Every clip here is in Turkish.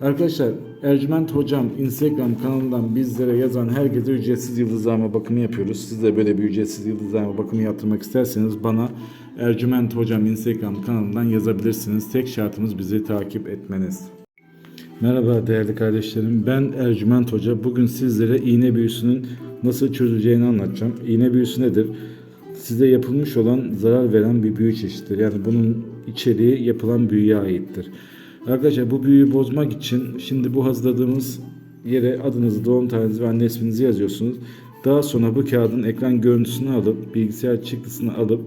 Arkadaşlar Ercüment Hocam Instagram kanalından bizlere yazan herkese ücretsiz yıldızlama bakımı yapıyoruz. Siz de böyle bir ücretsiz yıldızlama bakımı yaptırmak isterseniz bana Ercüment Hocam Instagram kanalından yazabilirsiniz. Tek şartımız bizi takip etmeniz. Merhaba değerli kardeşlerim. Ben Ercüment Hoca. Bugün sizlere iğne büyüsünün nasıl çözüleceğini anlatacağım. İğne büyüsü nedir? Size yapılmış olan zarar veren bir büyü çeşididir. Yani bunun içeriği yapılan büyüye aittir. Arkadaşlar bu büyüyü bozmak için şimdi bu hazırladığımız yere adınızı, doğum tarihinizi ve anne isminizi yazıyorsunuz. Daha sonra bu kağıdın ekran görüntüsünü alıp bilgisayar çıktısını alıp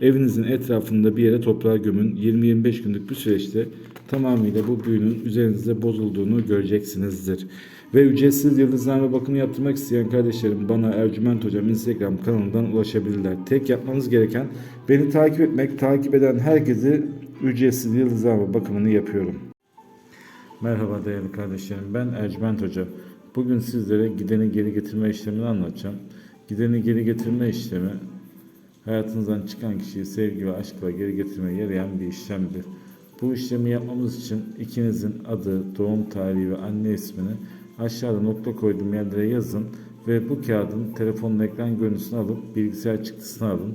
evinizin etrafında bir yere toprağa gömün. 20-25 günlük bir süreçte tamamıyla bu büyünün üzerinizde bozulduğunu göreceksinizdir. Ve ücretsiz yıldızlama bakımı yaptırmak isteyen kardeşlerim bana Ercüment Hocam Instagram kanalından ulaşabilirler. Tek yapmanız gereken beni takip etmek, takip eden herkesi ücretsiz yıldızlama bakımını yapıyorum. Merhaba değerli kardeşlerim ben Ercüment Hoca. Bugün sizlere gideni geri getirme işlemini anlatacağım. Gideni geri getirme işlemi hayatınızdan çıkan kişiyi sevgi ve aşkla geri getirmeye yarayan bir işlemdir. Bu işlemi yapmamız için ikinizin adı, doğum tarihi ve anne ismini aşağıda nokta koyduğum yerlere yazın ve bu kağıdın telefonun ekran görüntüsünü alıp bilgisayar çıktısını alın.